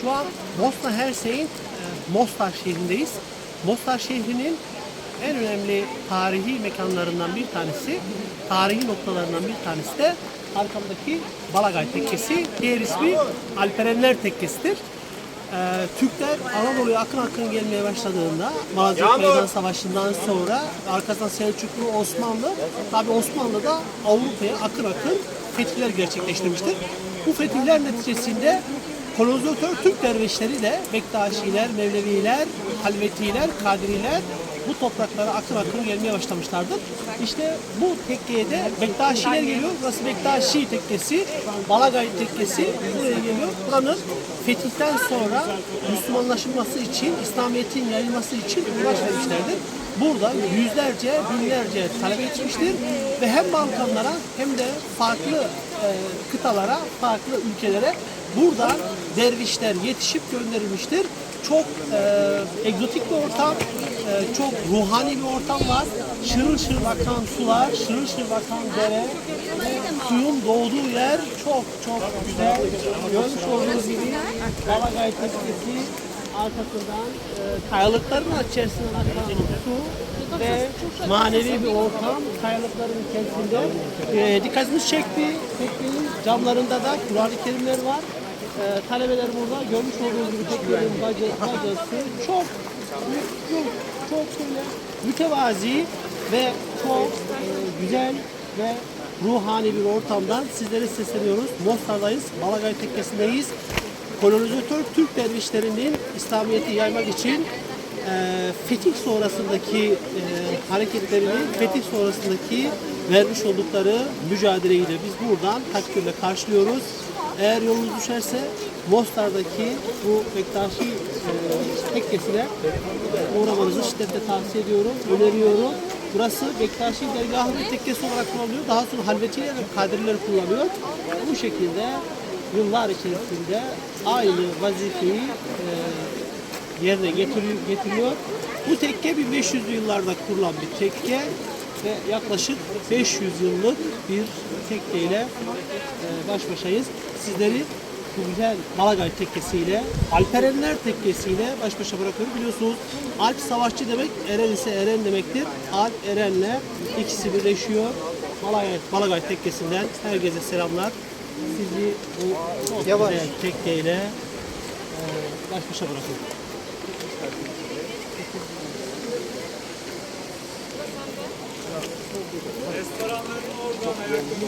Şu an Bosna Hersey'in e, Mostar şehrindeyiz. Mostar şehrinin en önemli tarihi mekanlarından bir tanesi, tarihi noktalarından bir tanesi de arkamdaki Balagay Tekkesi. Diğer ismi Alperenler Tekkesi'dir. Ee, Türkler Anadolu'ya akın akın gelmeye başladığında Malazgirt Meydan Savaşı'ndan sonra arkasından Selçuklu, Osmanlı tabi Osmanlı da Avrupa'ya akın akın fetihler gerçekleştirmiştir. Bu fetihler neticesinde kolonizatör Türk dervişleri de Bektaşiler, Mevleviler, Halvetiler, Kadriler bu topraklara akın akın gelmeye başlamışlardır. İşte bu tekkeye de Bektaşiler geliyor. Burası Bektaşi tekkesi, Balagay tekkesi buraya geliyor. Buranın fetihten sonra Müslümanlaşılması için, İslamiyet'in yayılması için uğraş vermişlerdir. Burada yüzlerce, binlerce talebe yetişmiştir ve hem Balkanlara hem de farklı e, kıtalara, farklı ülkelere buradan dervişler yetişip gönderilmiştir. Çok e, egzotik bir ortam, e, çok ruhani bir ortam var. Şırıl şırıl akan sular, şırıl şırıl akan dere suyun doğduğu yer çok çok güzel. Görmüş olduğunuz gibi Balagay Tekkesi arkasından e, kayalıkların içerisinden akan su ve manevi bir ortam kayalıkların içerisinde. E, dikkatimizi çekti. Teknenin camlarında da Kur'an-ı Kerimler var. E, talebeler burada görmüş olduğunuz gibi baca- bacası çok mutlu, çok böyle mütevazi ve çok e, güzel ve ruhani bir ortamdan sizlere sesleniyoruz. Mostar'dayız, Balagay Tekkesi'ndeyiz. Kolonizatör Türk dervişlerinin İslamiyet'i yaymak için e, fetih sonrasındaki e, hareketlerini, fetih sonrasındaki vermiş oldukları mücadeleyi de biz buradan takdirle karşılıyoruz. Eğer yolunuz düşerse Mostar'daki bu Bektaşi e, tekkesine uğramanızı şiddetle tavsiye ediyorum, öneriyorum. Burası Bektaşi dergahı ve tekkesi olarak kullanılıyor. Daha sonra halvetiler ve kadriler kullanıyor. Bu şekilde yıllar içerisinde aynı vazifeyi e, yerine getiriyor, getiriyor. Bu tekke 1500'lü yıllarda kurulan bir tekke ve yaklaşık 500 yıllık bir tekkeyle e, baş başayız. Sizleri bu güzel Balagay tekkesiyle, Alperenler tekkesiyle baş başa bırakıyorum. Biliyorsunuz Alp savaşçı demek, Eren ise Eren demektir. Alp Eren'le ikisi birleşiyor. Balagay, Balagay tekkesinden herkese selamlar. Sizi bu çok güzel tekkeyle e, baş başa bırakıyorum. Restoranların oradan ayakkabı